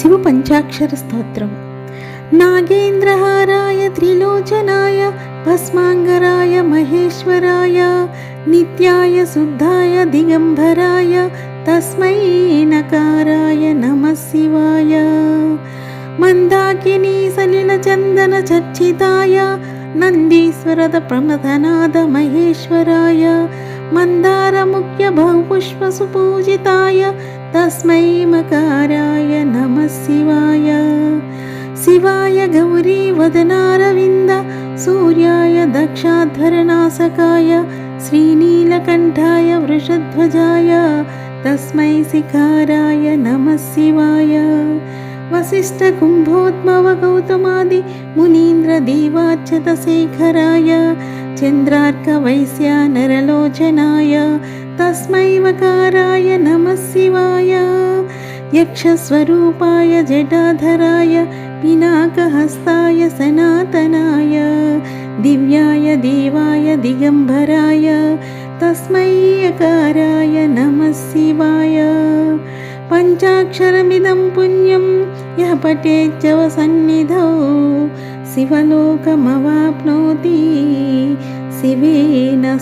శివ పంచాక్షర స్తోత్రం. నాగేంద్రహారాయ త్రిలోచనాయ భస్మాంగరాయ మహేశ్వరాయ నిత్యాయ శుద్ధాయ దిగంబరాయ తస్మై నకారాయ నమ శివాయ. మందాకిని సలిల చందన చర్చితాయ నందీశ్వరద ప్రమథనాద మహేశ్వరాయ మందార ముఖ్య బహుపుష్ప సుపూజితాయ తస్మై మకారాయ నమ शिवाय गौरी वदनारविन्द सूर्याय दक्षाधरनासकाय श्रीनीलकण्ठाय वृषध्वजाय तस्मै शिखाराय नमः शिवाय। वसिष्ठकुम्भोद्मवगौतमादिमुनीन्द्रदेवाच्छतशेखराय चन्द्रार्कवैश्यानरलोचनाय तस्मै वकाराय नमः शिवाय। यक्षस्वरूपाय जटाधराय వకారాయ నమ శివాయ యక్షస్వరూపాయ జటాధరాయ పినాకహస్తాయ సనాతనాయ దివ్యాయ దేవాయ దిగంబరాయ తస్మై యకారాయ నమ శివాయ పంచాక్షరమిదం పుణ్యం యः పఠేచ్చవ సన్నిధౌ శివలోకమవాప్నోతి శివేన